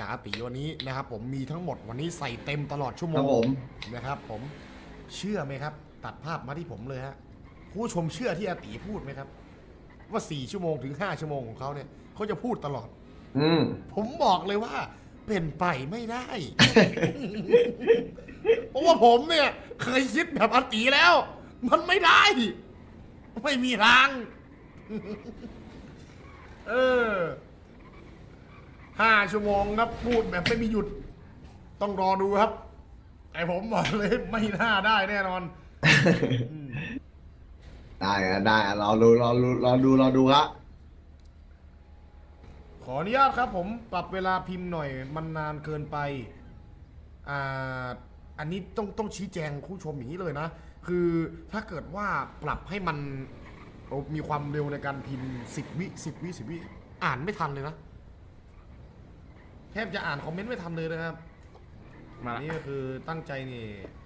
จ๋าตีวันนี้นะครับ ผมมีทั้งหมดวันนี้ใส่เต็มตลอดชั่วโมครังบผมนะครับ ผมเชื่อไหมครับ ตัดภาพมาที่ผมเลยฮะผู้ชมเชื่อที่อาตีพูดไหมครับ ว่า4ชั่วโมงถึง5ชั่วโมงของเขาเนี่ยเขาจะพูดตลอด อืม ผมบอกเลยว่า เป็นไปไม่ได้ เพราะว่าผมเนี่ย เคยคิดแบบอาตีแล้ว มันไม่ได้ ไม่มีทาง เออ ห้าชั่วโมงครับพูดแบบไม่มีหยุด ต้องรอดูครับไอผมบอกเลยไม่น่าได้แน่นอนได้อะได้อะรอดูรอดูรอดูรอดูครับขออนุญาตครับผมปรับเวลาพิมพ์หน่อยมันนานเกินไปอ่าอันนี้ต้องต้องชี้แจงผู้ชมอย่างนี้เลยนะ คือถ้าเกิดว่าปรับให้มัน มีความเร็วในการพิมพ์สิบวิสิบวิสิบวิอ่านไม่ทันเลยนะ แทบจะอ่านคอมเมนต์ไม่ทันเลยนะครับมาอันนี่ก็คือตั้งใจนี่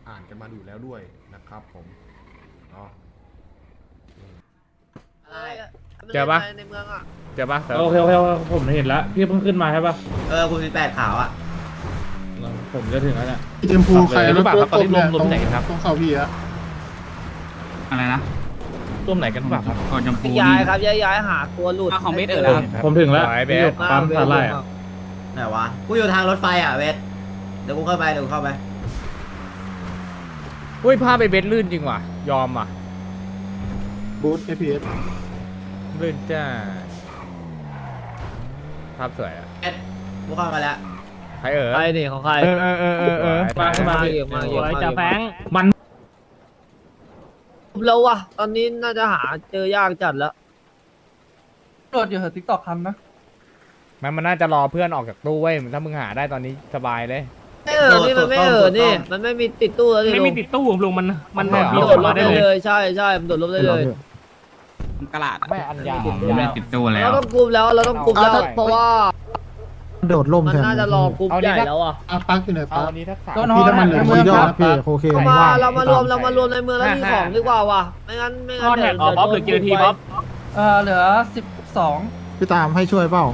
อ่านกันมาดูแล้วด้วยนะครับผมเนาะเจอปะ ในเมืองอะเจอปะโอเคโอเคโอเคผมเห็นแล้วพี่เพิ่งขึ้นมาใช่ปะเออคุณมีแปดขาวอะผมจะถึงแล้วเนี่ย เจมพูใครรู้ป่ะครับตอนนี้รวมรวมตรงไหนกันครับตรงเขาพี่อะอะไรนะร่วมไหนกันบ้างครับกอจมพูย้ายครับย้ายย้ายหาตัวหลุด ของเมดเออแล้ว ผมถึงแล้วสายเบสอยู่ปั๊มสาลายอะ ไหนวะ กูอยู่ทางรถไฟอะเวทเดี๋ยวกูเข้าไปเดี๋ยวกูเข้าไป อุ้ยผ้าไปเบสลื่นจริงว่ะ ยอมว่ะ บูธเอพีเอสลื่นจ้าภาพสวยอะเอ็ดกูเข้ามาแล้ว ใครเอ่ยใครนี่ของใคร เออเออเออเออเออมาขึ้นมามาพี่เยอะมาเยอะสวยมาจ่าเยแฟอะงมันแล้ววะตอนนี้น่าจะหาเจอยากจัดแล้วโดดอยู่เหอะทิกตอกคันนะ มันมันน่าจะรอเพื่อนออกจากตู้เว้ยถ้ามึงหาได้ตอนนี้สบายเลย ไม่เออนี่มันไม่เออนี่มันไม่มีติดตู้แล้วนี่ไม่มีลุงติดตู้ลุงมันมันไม่มีเหรอโดโดดดลมาบได้ได้เลยเลยใช่ใช่มันโดดลบได้เลยกระลาดไม่อันยาวไม่ติดตู้แล้เราว ต้องกลุ่มแล้วเราต้องกลุ่มแล้วเอาเพราะว่าโดดล่มมันแทนน่าจะรอกลุ่มเอาดิ ใหญ่แล้วอะอะปักอยู่ไหนเอาปักอันนี้ทักษะโดนฮอพี่ตน้ำมันเหลืองเมืพี่องดอคกรับพี่โอเคเอามาเรามารวมใช่เรามารวมในเมืองแล้วมีของดีกว่าว่ะไม่งั้นไม่งั้นทอดแท็กออกบ๊อบหรือเจอทีบ๊อบ เออเหลือสิบสอง พี่ตามให้ช่วยเปล่า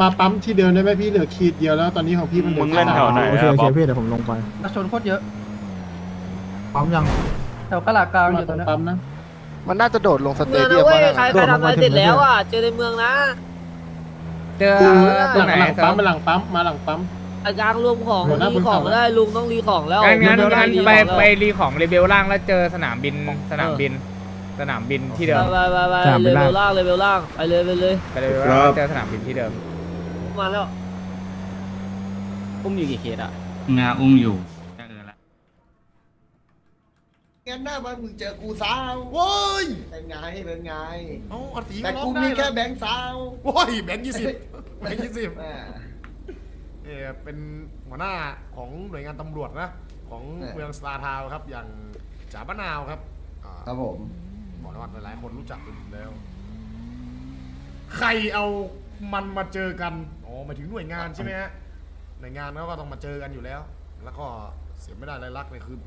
มาปั๊มที่เดิมได้ไหมพี่เหลือขีดเดียวแล้วตอนนี้ของพี่มันเหลืมึงเล่นแถวไหน โอเคอะโอบ๊เคอบพี่เดี๋ยวผมลงไปกระชนโคตรเยอะปั๊มยัง แถวกระลาดกลางอยู่ตอนเนี้ยปั๊มนะมันน่าจะโดดลงสเตเมืองเดีนะยมเว้ยมาใครใครทำอะไรเสร็จแล้วอะ เจอในเมืองนะเจอตหรลังงไหนหลังเสริปั๊มมมาหลังปั๊มมาหลังปั๊ม อาจารย์รวมของหัวหน้ารีของบนเขา ได้ลุงต้องรีของแล้วงั้นงั้นลุงต้องงั้นรีไปของแล้วไปรีของเรเบลล่างแล้วเจอสนามบินสนามบิน สนามบินที่เดิมไปไปไปไปเลเวลล่างเลเวลล่างไปเลยไปเลยไปเลยว่าเจอสนามบินที่เดิมมาแล้วอุ้มอยู่กี่เคสอะงาอุ้มอยู่จะเออละงั้นหน้ามันมึงเจอกูสาวโว้ยเป็นไงเป็นไง เอาอาตีแต่ร้อกูงได้มีแค่นะแบงค์สาวโว้ยแบงค์ยี่สิบแบงค์ยี่สิบแม่เออเป็นหัวหน้าของหน่วยงานตำรวจนะ ของเออ เมืองสตาร์ทาวน์ครับ อย่างจ๋าบ้านนาวครับอ่าครับผม บอกเลยว่าหลายๆคนรู้จักกันอยู่แล้ว ใครเอามันมาเจอกัน อ๋อหมายถึงหน่วยงานใช่ไหมฮะ หน่วยงานเขาก็ต้องมาเจอกันอยู่แล้ว แล้วก็เสียไม่ได้รายลักษณ์เลยคือ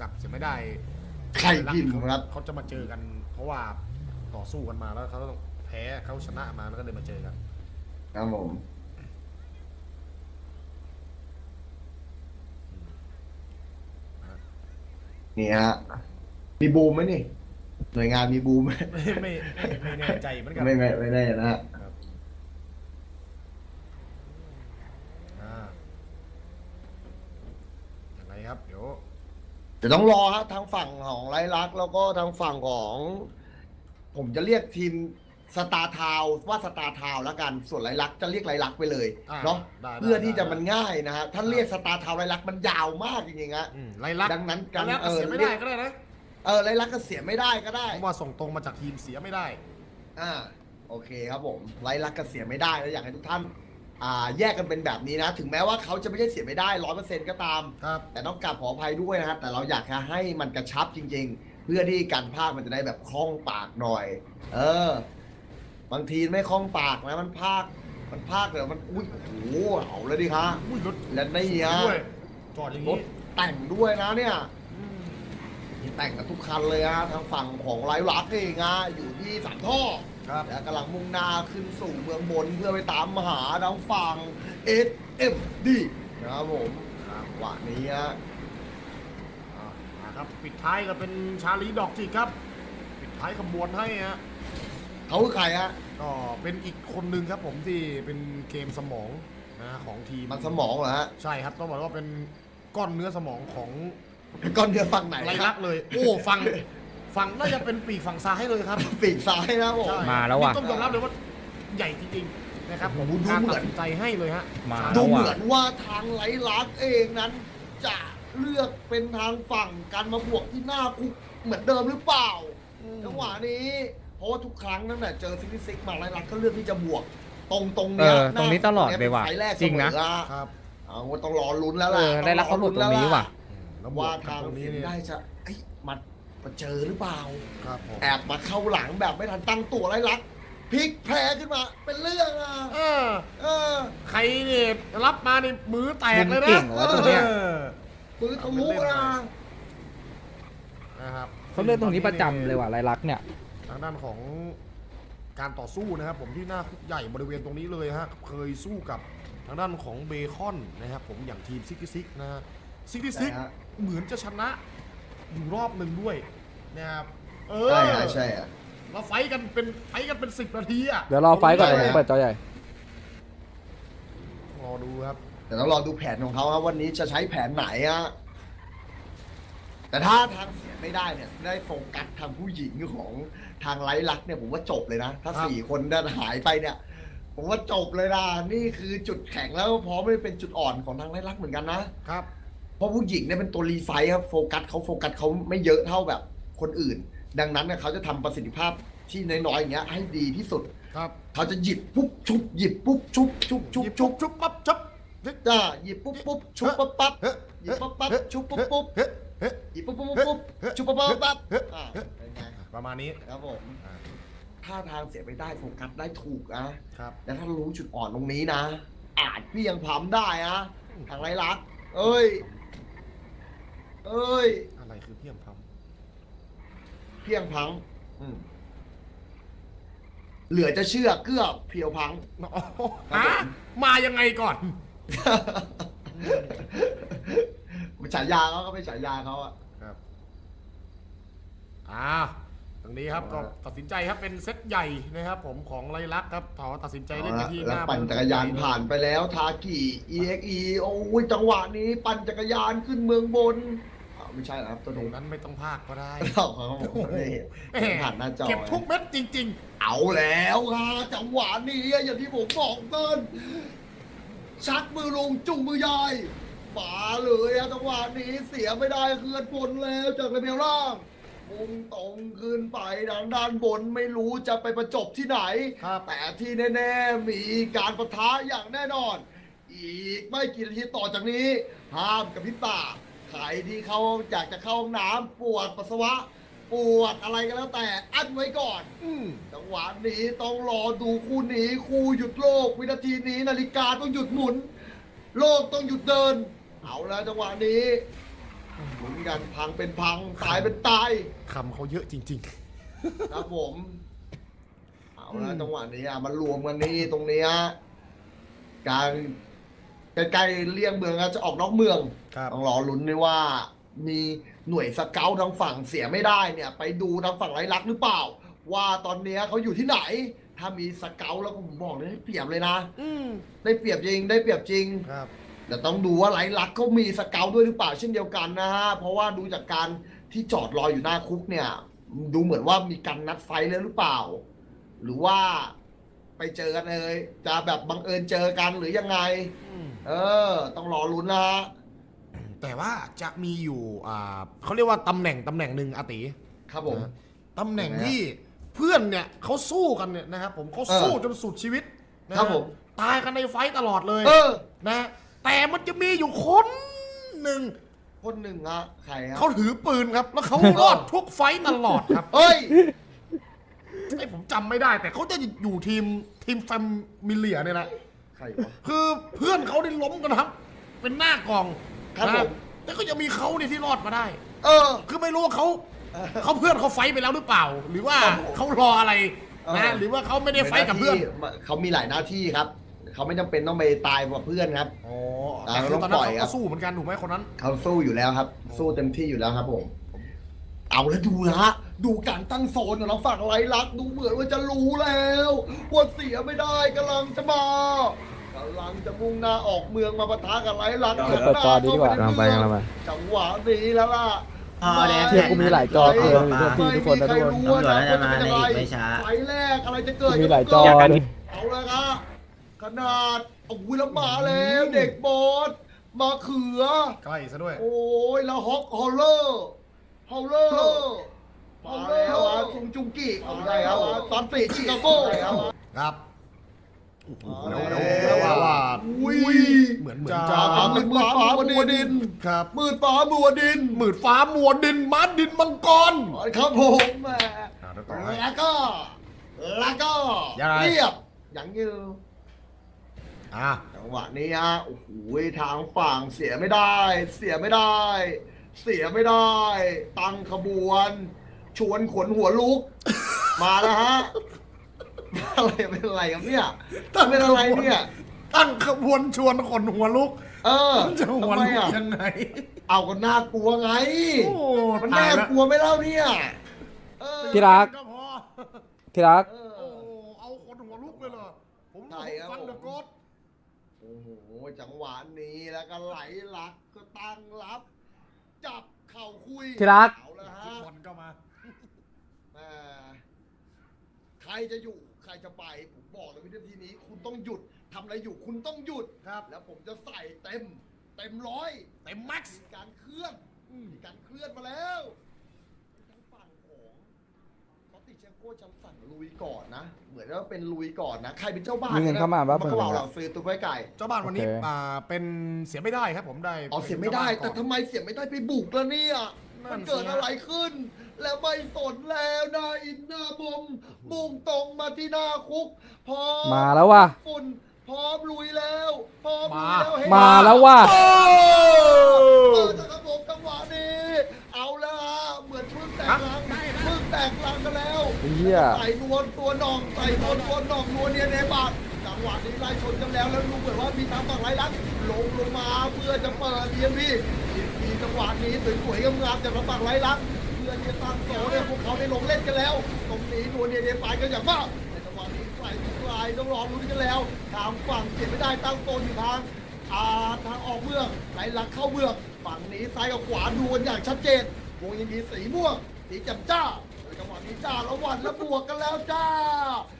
กลับเสียไม่ได้ใครพิมพ์ครับ เขาจะมาเจอกัน เพราะว่าต่อสู้กันมาแล้วเขาต้องแพ้เขาชนะมาแล้วก็เลยมาเจอกัน ครับผม นี่ฮะ มีบูมไหมนี่ หน่วยงานมีบูมไหมไม่ไม่ไม่ไม่แน่ใจเหมือนกันไม่ไม่ไม่แน่นะฮะอ่ายังไงครับ เดี๋ยว เดี๋ยวต้องรอฮะทางฝั่งของไรลักษณ์แล้วก็ทางฝั่งของ ผมจะเรียกทีมสตาร์ทาวว่าสตาร์ทาวแล้วกันส่วนไรลักษณ์จะเรียกไรลักษณ์ไปเลยอ่าเนาะได้ได้เพื่อที่จะได้มันง่ายนะฮะถ้าเรียกสตาร์ทาวไรลักษณ์มันยาวมากจริงๆฮะอืมไล่ลักษณ์ดังนั้นการไล่ลักษณ์เออเสียไม่ได้ก็ได้นะ เออไรลักษณ์ก็เสียไม่ได้ก็ได้ เพราะว่าส่งตรงมาจากทีมเสียไม่ได้ อ่าโอเคครับผมไรลักษณ์ก็เสียไม่ได้แล้วอยากให้ทุกท่านอ่าแยกกันเป็นแบบนี้นะ ถึงแม้ว่าเขาจะไม่ใช่เสียไม่ได้ร้อยเปอร์เซ็นต์ก็ตาม ครับ แต่ต้องกราบขออภัยด้วยนะฮะแต่เราอยากจะให้มันกระชับจริง ๆ เพื่อที่การภาคมันจะได้แบบคล่องปากหน่อย เออ บางทีไม่คล่องปากนะมันภาคมันภาคเดี๋ยวมันอุ้ยโอ้โหเอาเลยดิคะอุ้ยรถและนี่ฮะด้วยจอดอย่างรนี้ถแต่งด้วยนะเนี่ยอืมมี แต่งกับทุกคันเลยฮะทางฝั่งของไรลักษณ์เองฮะอยู่ที่สามท่อครับ และกำลังมุ่งหน้าขึ้นสู่เมืองบนเพื่อไปตามหาทางฝั่งเอส SMD นะครับผมจังหวะนี้ฮะ อ่ามาครับปิดท้ายก็เป็นชาลีดอกจิกครับ ปิดท้ายขบวนให้ฮะเขาคือใครฮะ ก็เป็นอีกคนหนึ่งครับผมที่เป็นเกมสมองนะของทีมมันสมองเหรอฮะ ใช่ครับต้องบอกว่าเป็นก้อนเนื้อสมองของ ก้อนเนื้อฝั่งไหนไรคลัรักบษณ์เลย โอ้ฝั่งฝั่งน่าจะเป็นปีกฝั่งซ้ายเลยครับปีกซ้ายนะผม ใช่มาแล้วว่ะ นี่ต้องยอมรับเลยว่าใหญ่จริงๆนะครับผมโอ้โหดูการเหมืตัอดนสินใจให้เลยฮะ มาดูแล้วเหว่ะมือนว่าทางไร้ลักษณ์เองนั้น จะเลือกเป็นทางฝั่งการมาบวกที่หน้าคุกเหมือนเดิมหรือเปล่าจังหวะนี้ เพราะว่าทุกครั้งนั่นแหละเจอซิกซิกมาไร้ลักษณ์ก็เลือกที่จะบวก ตรงตรงๆเอเนี้ยอตรงนี้ตลอดเลยว่ะไฟแรกจริงนะ เสมอครับ เอาว่าต้องรอลุ้นแล้วเอล่ะอได้แล้วเขาหลุดตรงนี้ว่ะ แล้วบวว่ากกันทางตรงนี้เสียเนี่ยได้จะเอ้ยมันมาเจอหรือเปล่า ครับผมแอบมาเข้าหลังแบบไม่ทันตั้งตัวไร้ลักษณ์พลิกแพ้ขึ้นมา เป็นเรื่องอะเออเออใครเนี่ยรับมาในมือแตกเลยมึงเก่นะงเหรอวะตรงเนี้ย ออปืนทะลุนะนะครับเขาเลือกตรงนี้ประจำเลยว่ะไรลักษณ์เนี่ย ทางด้านของการต่อสู้นะครับ ผมที่หน้าคุกใหญ่บริเวณตรงนี้เลยฮะเคยสู้กับทางด้านของเบคอนนะครับผมอย่างทีมซิกซิกนะฮะซิกซิกใช่ฮะ เหมือนจะชนะอยู่รอบหนึ่งด้วยนะครับเออใช่ฮะใช่ฮะเราไฟท์กันเป็นไฟท์กันเป็นสิบนาทีอะเดี๋ยวรอไฟก่อนใช่เดี๋ยวผมเปิดจอใหญ่ รอดูครับ แต่ต้องรอดูแผนของเขาครับวันนี้จะใช้แผนไหนอะแต่ถ้าทางเสียไม่ได้เนี่ย ได้โฟกัสทางผู้หญิงของทางไร้ลักษณ์เนี่ยผมว่าจบเลยนะ ถ้าครับ สี่คนนั้นหายไปเนี่ย ผมว่าจบเลยนะนี่คือจุดแข็งแล้วพร้อมไม่เป็นจุดอ่อนของทางไร้ลักษณ์เหมือนกันนะครับ เพราะผู้หญิงเนี่ยเป็นตัวรีไฟท์ครับโฟกัสเขาโฟกัสเขาไม่เยอะเท่าแบบคนอื่น ดังนั้นเนี่ยเขาจะทำประสิทธิภาพที่น้อยๆอย่างเงี้ยให้ดีที่สุด ครับเขาจะหยิบปุ๊บชุบหยิบปุ๊บชุบชุบชุบหยิบชุบชุบปั๊บชุบจ้าหยิบปุ๊บปุ๊บชุบปั๊บปั๊บเฮ้ยหยิบปั๊บปั๊บชุบปุ๊บปุ๊บเฮ้ยเฮ้ยหยิบปุ๊บปุ๊บปุ๊บชุบปั๊บปั๊บปั๊บอ่าเป็นไงประมาณนี้ครับผมอ่าถ้าทางเสียไม่ได้โฟกัสได้ถูกนะ ครับแล้วถ้ารู้จุดอ่อนตรงนี้นะ อาจเพียงพร้ำได้นะทางไรลักษณ์เอ้ย เอ้ย อะไรคือเพียงพำเพียงพลังอืมเหลือจะเชื่อเกือบเพียวพัง อ๋อฮะมายังไงก่อนฉายาเขาก็เป็นฉายาเขาอะ ครับอ่าตรงนี้ครับก็ตัดสินใจครับเป็นเซตใหญ่นะครับ ผมของไรลักษณ์ครับขอตัดสินใจเล่นกันที่หแล้วน้าปั่นจักรยานผ่านไปแล้ว ทากิ EXE โอ้ยจังหวะนี้ ปั่นจักรยานขึ้นเมืองบนอ้าว ไม่ใช่เหรอครับตัวตรนี้งนั้นไม่ต้องพากก็ได้เราเขาผมไม่เห็นแหม่เห็นผ่านหน้าจอเก็บทุกเม็ดจริง เอาแล้วค่ะจังหวะนี้อย่างที่ผมบอกเต้นชักมือลงจุงมือยายมาเลยอะจังหวะนี้เสียไม่ได้เคลื่อนพลแล้วจากระเบียงล่างมุ่งตรงขึ้นไปทางด้านบนไม่รู้จะไปประจบที่ไหน ครับ แต่ที่แน่ๆมีการประทะอย่างแน่นอน อีกไม่กี่นาทีต่อจากนี้ ห้ามกับพริบตา ใครที่เขาอยากจะเข้าห้องน้ำปวดปัสสาวะ ปวดอะไรก็แล้วแต่อั้นไว้ก่อนๆอืมจังหวะนี้ต้องรอดูคู่หนีคู่หยุดโลก วินาทีนี้นาฬิกาต้องหยุดหมุน โลกต้องหยุดเดิน เอาแล้วจังหวะนี้หมุนกันพังเป็นพังตายเป็นตาย คำเขาเยอะจริง ครับผม เอาละอืมจังหวะนี้อะมันรวมกันนี่ตรงเนี้ยการ ใกล้ๆเลี่ยงเมืองอะจะออกนอกเมืองๆครับ ต้องรอลุ้นด้วยว่า มีหน่วยสเกลทางฝั่งเสียไม่ได้เนี่ย ไปดูทางฝั่งไรลักษณ์หรือเปล่า ว่าตอนเนี้ยเขาอยู่ที่ไหน ถ้ามีสเกลแล้วก็ผมบอกเลยได้เปรียบเลยนะ อืม ได้เปรียบจริง ได้เปรียบจริง ครับ แต่ต้องดูว่าไรลักษณ์เขามีสเกลด้วยหรือเปล่าเช่นเดียวกันนะฮะ เพราะว่าดูจากการที่จอดรออยู่หน้าคุกเนี่ย ดูเหมือนว่ามีการนัดไฟท์เลยหรือเปล่า หรือว่าไปเจอกันเลย จะแบบบังเอิญเจอกันหรือยังไง อืม เออ ต้องรอลุ้นนะฮะแต่ว่าจะมีอยู่อ่าเขาเรียกว่าตำแหน่งตำแหน่งหนึ่งอาติครับผม นะตำแหน่งยังไงฮะที่เพื่อนเนี่ยเขาสู้กันเนี่ยนะครับผมเขาเออสู้จนสุดชีวิตนะฮะครับผม ตายกันในไฟต์ตลอดเลยเออ นะแต่มันจะมีอยู่คนหนึ่งคนหนึ่งฮะใครฮะเขาถือปืนครับ แล้วเขารอดทุกไฟต์ตลอดครับเอ้ย ไอ้ผมจำไม่ได้ แต่เขาจะอยู่ทีมทีมแฟมิเลียเนี่ยแหละใคร วะ คือเพื่อนเขาได้ล้มกันครับ เป็นหน้ากองครับนะผม แต่ก็ยังมีเขาเนี่ยที่รอดมาได้ เออ คือไม่รู้ว่าเขาเขาเพื่อนเขาไฟท์ไปแล้วหรือเปล่า หรือว่าครับผมเขารออะไรเออ นะหรือว่าเขาไม่ได้ไฟท์กับเพื่อนเขามีหลายหน้าที่ครับ เขาไม่จำเป็นต้องไปตายกับเพื่อนครับ อ๋ออ่าแต่คือตอนนั้นต้องปล่อยเขาครัก็บสู้เหมือนกันถูกไหมคนนั้น เขาสู้อยู่แล้วครับ สู้เต็มที่อยู่แล้วครับผม เอาแล้วดูนะฮะ ดูการตั้งโซนของเราฝั่งไรลักษณ์ดูเหมือนว่าจะรู้แล้วว่าเสียไม่ได้กำลังจะมา กำลังจะมุ่งหน้าออกเมืองมาปะทะกับไรลักษณ์เปิดจอดีดีกว่าเดินหน้เข้ไปในเมืองจังหวะนี้แล้วล่ะอ๋อแดงเชี่ยกูมีหลายจอไม่เตือนทุกที่ทุกคนนะทุกคนไม่มีใรู้ตำรวจน่าจะมาในอีกไม่ช้าไฟแรกอะไรจะเกิดมีหลายจอก็เกิดเลยเอาละครับขนาดโอ้ยแล้วมาแล้วเด็กบอสมาเขือใกล้ซะด้วย โอ้ยแล้วฮอกฮอลเลอร์ฮอลเลอร์มาแล้วอะซุงจุงกิเอาได้ครับตอนปีชิคาโก้ครับ ครับโอ้โหมาเดี๋ยวแล้วเดี๋ยวว่าว่าอุ้ยเหมือนเหมือนจ้าจะมืดฟ้ามัวดินครับมืดฟ้ามัวดินหมืดฟ้ามัวดินมัดดินมังกรครับผมแหมอ่าเดี๋ยวต่อให้แล้วก็ แล้วก็ยังไงเรียบอย่างยืนอ่าจังหวะนี้ฮะโอ้โหทางฝั่งเสียไม่ได้ เสียไม่ได้ เสียไม่ได้ ตั้งขบวน ชวนขนหัวลุก มาแล้วฮะ อะไรเป็นอะไรครับเนี่ยเป็นอะไรเนี่ย ตั้งขบวนชวนคนหัวลุกเออมันจะหัวทำไมลุกอะยังไง เอาก็น่ากลัวไง โอ้มันตายน่าแล้วกลัวไหม่เล่าเนี่ยเออ ที่รักก็พอที่รัก เอโอ้อ เอาคนหัวลุกเลยเหรอ ผมใช่ครับฟันเดอะโกดโอ้โห จังหวะนี้แล้วก็ไหลหลักก็ตั้งรับ จับเข่าคุยที่รัก เอาละฟุฮะตบอลก็มาแหม่ใครจะอยู่ ใครจะไป ผมบอกเลยวินาทีนี้ คุณต้องหยุดทำอะไรอยู่คุณต้องหยุดครับ แล้วผมจะใส่เต็ม เต็มร้อยเต็มแม็กซ์มีการเคลื่อนมีการเคลื่อนมาแล้วทางฝั่งของคอตติเชโก้จะสั่งลุยก่อนนะ เหมือนว่าเป็นลุยก่อนนะ ใครเป็นเจ้าบ้านมีเงินเข้ามาปะมันก็บอกเราซื้อตัวไว้ไก่ เจ้าบ้านวันนี้โอเค อ่าเป็นเสียไม่ได้ครับผมได้อ๋อเสียไม่ได้แต่ทำไมเสียไม่ได้ไปบุกแล้วเนี่ย นั่มันนสิเกิดอะไรขึ้น แล้วไม่สนแล้วหน้าอินหน้าบมมุ่งตรงมาที่หน้าคุก พร้อมมาแล้วว่ะ ฝุ่นพร้อมลุยแล้วพร้อมลุยแล้วเฮ้ยมาแล้วว่ะ โอ้เปิดนะครับผมจังหวะนี้ เอาละฮะเหมือนพึ่งแตกลังพึ่งแตกลังกันแล้วเหี้ย ใส่นวลตัวหนองใส่นวลตัวหนองนวลเนียเนบาทจังหวะนี้ไล่ชนกันแล้วแล้วดูเหมือนว่ามีทางฝั่งไรลักษณ์ลงลงมาเพื่อจะเปิดเดียพีทีจังหวะนี้สวยๆงามๆจากทางฝั่งไรลักษณ์เพื่อ ที่จะตั้งโซนเนี่ยพวกเขาได้ลงเล่นกันแล้ว ตรงนี้นวลเนียเนบาทก็อย่างมากในจังหวะนี้ใส่ทุกลายต้องรอรุ้นกันแล้วทางฝั่งเก็บไม่ได้ตั้งโซนอยู่ทางอาทางออกเมืองไหลหลักเข้าเมืองฝั่งนี้ซ้ายกับขวาดูกันอย่างชัดเจนวงยังมีสีม่วงสีจ่มจ้าในจังหวะนี้จ้าละวันแล้วบวกกันแล้วจ้า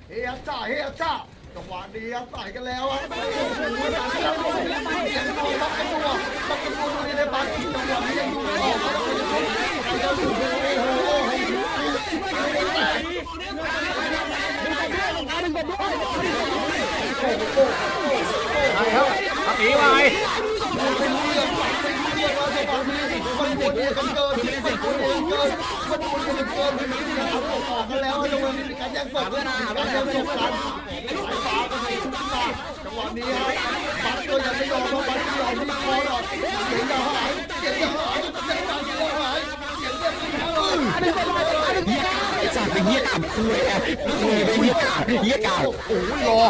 เฮียจ้าเฮียจ้าจังหวะนี้ใส่กันแล้วอะโอ้โหเสียงตัวบักกันตัวบักกันตัวดูในบ้านจังหวะนี้ยังดูไม่ออกเลยใครจะดูโอ้โห ใช่ ครับอาตีไปมั นปวดหัวกันเกินมันปวดหัวกันเกินมันปวดหัวกันเกินเอาออกกันแล้วจังหวะนี้มีการแย่งศพกันการแย่งศพกันสายฟ้าก็มีทุกตาจังหวะนี้ฮะบัตรก็ยังไม่อมเพราะบัตรไม่ยอมมีคอหรอกเสียงจะหายเสียงจะหายเสียงจะหายเสียงจะหายโอ้ยรอ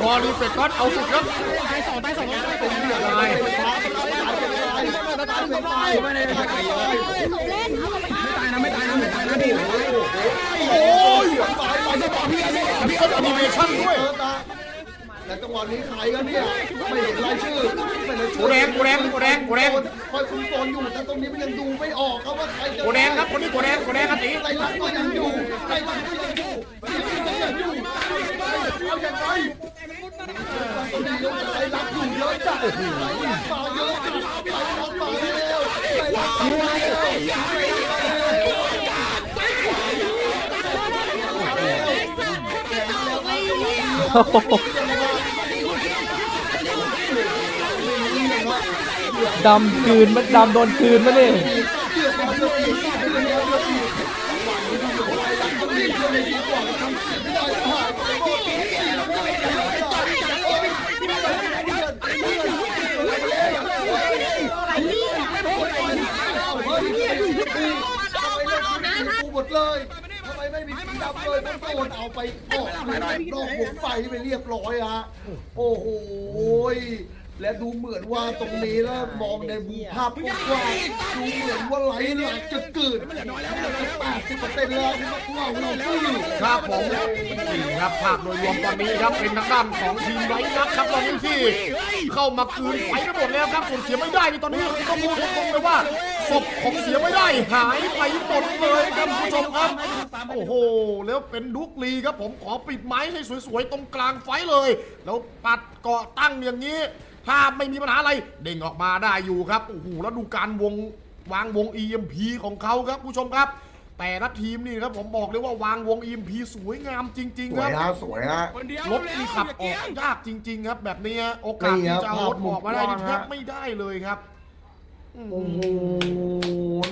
รอรีเฟกต์ก่อนเอาสุดครับตายสองตายสองเป็นเรื่อะไรโอ้ยมีคนแอนิเมชั่นด้วยแต่จังหวะนี้ใครกันเนี่ยไม่เห็นรายชื่อไม่เห็นกูแดงกูแดงกูแดงกูแดงคอยคุมโซนอยู่แต่ตรงนี้มันยังดูไม่ออกครับว่าใครจะกูแดงครับคนนี้กูแดงกูแดงอาตีไรลักก็ยังอยู่ไร ดำคืนมันดำโดนคืนมาเนี่ เลยทำไมไม่มีทีดำเลยมันโดนเอาไปออกเลยนอกวงไฟไปเรียบร้อยฮะโอ้โหยและดูเหมือนว่าตรงนี้แล้วมองในมุมภาพกว้างๆดูเหมือนว่าไหลหลักจะเกิดแปดสิบเปอร์เซ็นต์แล้วที่ว่าเราที่ครับผมนี่ครับภาพโดยรวมตอนนี้ครับเป็นทางด้านของทีมไร้นักครับตอนนี้ที่ เข้ามาคืนไฟไปหมดแล้วครับส่วนเสียไม่ได้นี่ตอนนี้ต้องพูดตรงๆเลยว่า ศพของเสียไม่ได้หายไปหมดเลยครับคุณผู้ชมครับ โอ้โห แล้วเป็นดุกลีครับผมขอปิดไม้ให้สวยๆ ตรงกลางไฟเลย แล้วปัดเกาะตั้งอย่างนี้ภาพไม่มีปัญหาอะไร เด้งออกมาได้อยู่ครับ โอ้โห แล้วดูการวงวางวง EMP ของเขาครับผู้ชมครับ แต่ละทีมนี่ครับผมบอกเลยว่าวางวง EMP สวยงามจริง สๆ ควรัยบฮะสวยฮะรถนี่ขับออกยากจริง ๆ ครับ แบบนี้ฮะโอกาสนี่ที่ครับจะเอารถออกมาได้นี่ภาพมุมกว้างแทฮะบไม่ได้เลยครับอืม โอ้โห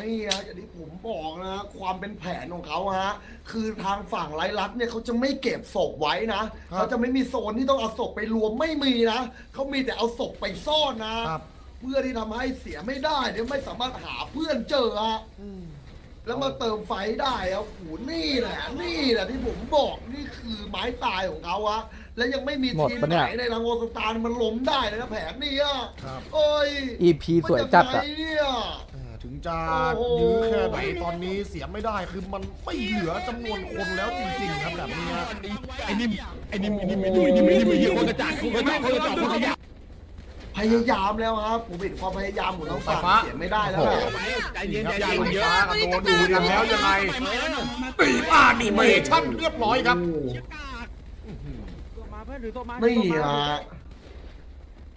นี่ฮะอย่างที่ผมบอกนะ ความเป็นแผนของเขาฮะ คือทางฝั่งไร้ลักษณ์เนี่ยเขาจะไม่เก็บศพไว้นะ เขาจะไม่มีโซนที่ต้องเอาศพไปรวมไม่มีนะ เขามีแต่เอาศพไปซ่อนนะ ครับ เพื่อที่ทำให้เสียไม่ได้เดี๋ยวไม่สามารถหาเพื่อนเจอฮะอืมแล้วมาเติมไฟได้อะโอ้โหนี่แหละ นี่แหละที่ผมบอกนี่คือไม้ตายของเขาอะ และยังไม่มีหมดทีมปะไหเนี่นยในทางโอสตานมันล้มได้เลยนะแผนนี่อะครับโอ้ย EP สวยจัดมันอะยังไงเนี่ยอ่าถึงจะโอ้โห ยื้อแค่ไหนตอนนี้เสียไม่ได้คือมันไม่เหลือจำนวนคนแล้วจริงๆครับแบบนี้ฮะ ไอ้นิ่มไอ้นิ่มไอ้นิ่มไอ้นิ่มไอ้นิ่มไอ้นิ่มไอ้นิ่มคนกระจาดคนกระจาดคนกระจาดคนกระจาดพยายามแล้วครับผมเห็นความพยายามของทั้งฝั่งเสียไม่ได้แล้วอะใจเย็นใจเย็นเยอะโดนดูกันแล้วยังไงตีป้าดิเมชั่นเรียบร้อยครับ นี่ฮะ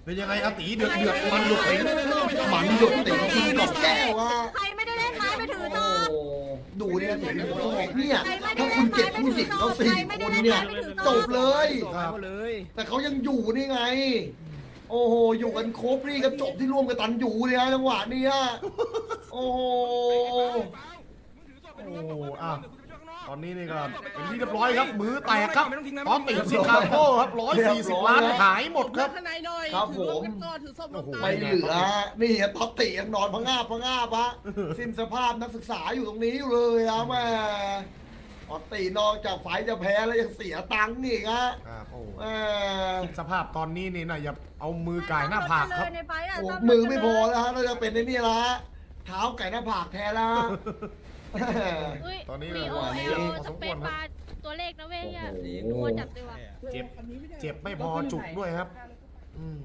เป็นยังไงอาตีเดือดเดือดมันหลุดเองมันหยุดติดกินกับแก้วอะใครไม่ได้เล่นไม้ไปถือโอ้ต่อโหดูเนี่ยเห็นผมบอกเนี่ยถ้าคุณเก็บผู้หญิงเขาสี่คนเนี่ยจบเลยครับแต่เขายังอยู่นี่ไง โอ้โหอยู่กันครบนี่ก็จบที่ร่วมกันตันอยู่เนี่ยจังหวะเนี้ยโอ้โหโอ้อะ ตอนนี้นี่ก็เป็นที่เรียบร้อยครับมือแตกครับตอนติดซิคาโก้ครับร้อยสี่สิบล้านหายหมดครับครับผมโอ้โหไม่เหลือ นี่ตอตติยังนอนพะงาบพะงาบะสิ้นสภาพนักศึกษาอยู่ตรงนี้อยู่เลยอะแม่ตอตตินอกจากไฟจะแพ้แล้วยังเสียตังค์อีกฮะครับโอ้แม่ สภาพตอนนี้นี่นะอย่าเอามือก่ายหน้าผากครับในไฟอะโอ้มือไม่พอแล้วฮะเราจะเป็นในนี่ละฮะเท้าไก่หน้าผากแทนแล้วฮะ ตอนนี้ลีเลยโอว่าลีนี้โอพอสสมคเปวรนครับ บาร์ตัวเลขนะเว้ยอะโอ้โหกลัวจับด้วยว่ะ เจ็บ เจ็บไม่พอจุกด้วยครับ อืม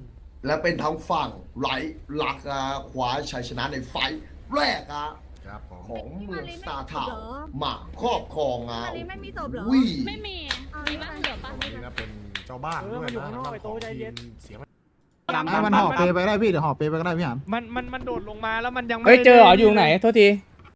และเป็นทางฝั่งไหลหลักอะขวาชัยชนะในไฟท์แรกอะครับผม ของเมืองสตาร์ทาวน์มาครอบครองอะอันนี้ไม่มีศพเหรออุ้ยไม่มี มีบ้างเหรอตปะอนนี้นะเป็นเจ้าบ้านด้วยนะทางด้านของทีมเสียไม่ให้มันห่อเปไปได้พี่เดี๋ยวห่อเปไปก็ได้พี่หามมันมันมันโดดลงมาแล้วมันยังไม่เฮ้ยเจอเหรออยู่ตรงไหนโทษที